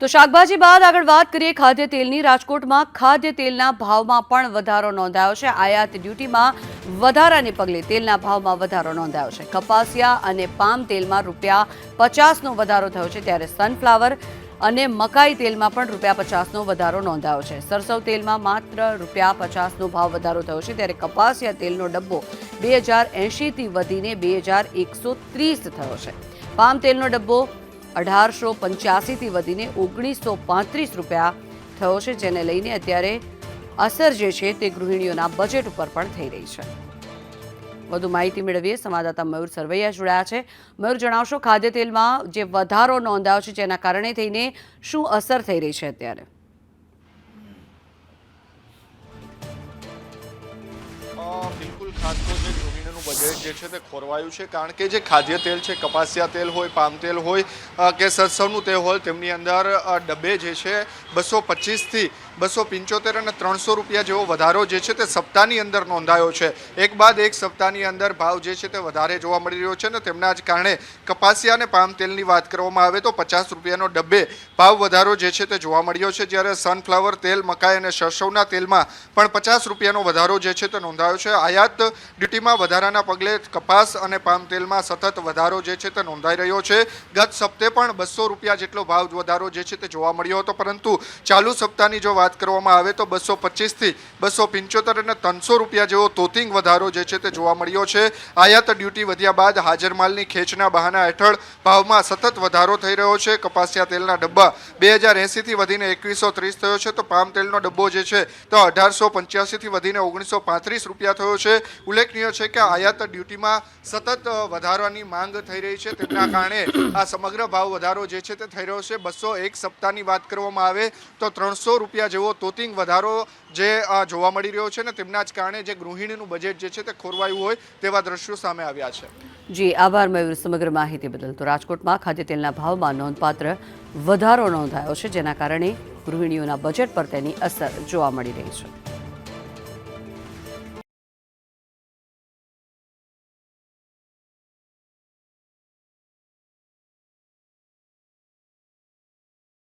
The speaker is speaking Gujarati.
તો શાકભાજી બાદ આગળ વાત કરીએ ખાદ્ય તેલની. રાજકોટમાં ખાદ્ય તેલના ભાવમાં પણ વધારો નોંધાયો છે. આયાત ડ્યુટીમાં વધારાને પગલે તેલના ભાવમાં વધારો નોંધાયો છે. કપાસિયા અને પામ તેલમાં રૂપિયા પચાસનો વધારો થયો છે. ત્યારે સનફ્લાવર અને મકાઈ તેલમાં પણ રૂપિયા પચાસનો વધારો નોંધાયો છે. સરસવ તેલમાં માત્ર રૂપિયા પચાસનો ભાવ વધારો થયો છે. ત્યારે કપાસિયા તેલનો ડબ્બો બે હજાર એંશીથી વધીને બે હજાર એકસો ત્રીસ થયો છે. પામ તેલનો ડબ્બો અઢારસો પંચ્યાસીથી વધીને ઓગણીસો પાંત્રીસ રૂપિયા થયો છે, જેને લઈને અત્યારે અસર જે છે તે ગૃહિણીઓના બજેટ ઉપર પણ થઈ રહી છે. વધુ માહિતી મેળવીએ, સંવાદદાતા મયુર સરવૈયા જોડાયા છે. મયુર, જણાવશો ખાદ્ય તેલમાં જે વધારો નોંધાયો છે જેના કારણે થઈને શું અસર થઈ રહી છે અત્યારે? બિલકુલ ખાસ તો જે ગૃહિણીનું બજેટ જે છે તે ખોરવાયું છે, કારણ કે જે ખાદ્ય તેલ છે, કપાસિયા તેલ હોય, પામ તેલ હોય કે સરસવનું તેલ હોય, તેમની અંદર ડબ્બે જે છે, બસો પચીસથી બસો પંચોતેર અને ત્રણસો રૂપિયા જેવો વધારો જે છે તે સપ્તાહની અંદર નોંધાયો છે. એક બાદ એક સપ્તાહની અંદર ભાવ જે છે તે વધારે જોવા મળી રહ્યો છે ને તેમના જ કારણે કપાસિયા અને પામ તેલની વાત કરવામાં આવે તો પચાસ રૂપિયાનો ડબ્બે ભાવ વધારો જે છે તે જોવા મળ્યો છે. જ્યારે સનફ્લાવર તેલ, મકાઈ અને સરસવના તેલમાં પણ પચાસ રૂપિયાનો વધારો જે છે તે નોંધાયો છે. આયાત ડ્યુટીમાં વધારાના પગલે કપાસ અને પામ તેલમાં સતત વધારો જે છે તે નોંધાઈ રહ્યો છે. ગત સપ્તે પણ બસો રૂપિયા જેટલો ભાવ વધારો જે છે તે જોવા મળ્યો હતો. પરંતુ ચાલુ સપ્તાહની જો વાત કરવામાં આવે તો બસો પચીસથી બસો પંચોતેર અને ત્રણસો રૂપિયા જેવો તોતિંગ વધારો જે છે તે જોવા મળ્યો છે. આયાત ડ્યુટી વધ્યા બાદ હાજર માલની ખેંચના બહાના હેઠળ ભાવમાં સતત વધારો થઈ રહ્યો છે. કપાસિયા તેલના ડબ્બા બે હજાર એંસીથી વધીને એકવીસો ત્રીસ થયો છે. તો પામ તેલનો ડબ્બો જે છે તો અઢારસો પંચ્યાસીથી વધીને ઓગણીસો પાંત્રીસ રૂપિયા થયો છે. ઉલ્લેખનીય છે કે આયાત ડ્યુટીમાં સતત વધારવાની માંગ થઈ રહી છે. તેમના કારણે આ સમગ્ર ભાવ વધારો જે છે તે થઈ રહ્યો છે. બસો એક સપ્તાહની વાત કરવામાં આવે તો ત્રણસો રૂપિયા જેવો તોતિંગ વધારો જે જોવા મળી રહ્યો છે ને તેમના જ કારણે જે ગૃહિણીનું બજેટ જે છે તે ખોરવાયું હોય તેવા દ્રશ્યો સામે આવ્યા છે. જી, આભાર મયુર સમગ્ર માહિતી બદલ. તો રાજકોટમાં ખાદ્યતેલના ભાવમાં નોંધપાત્ર વધારો નોંધાયો છે, જેના કારણે ગૃહિણીઓના બજેટ પર તેની અસર જોવા મળી રહી છે.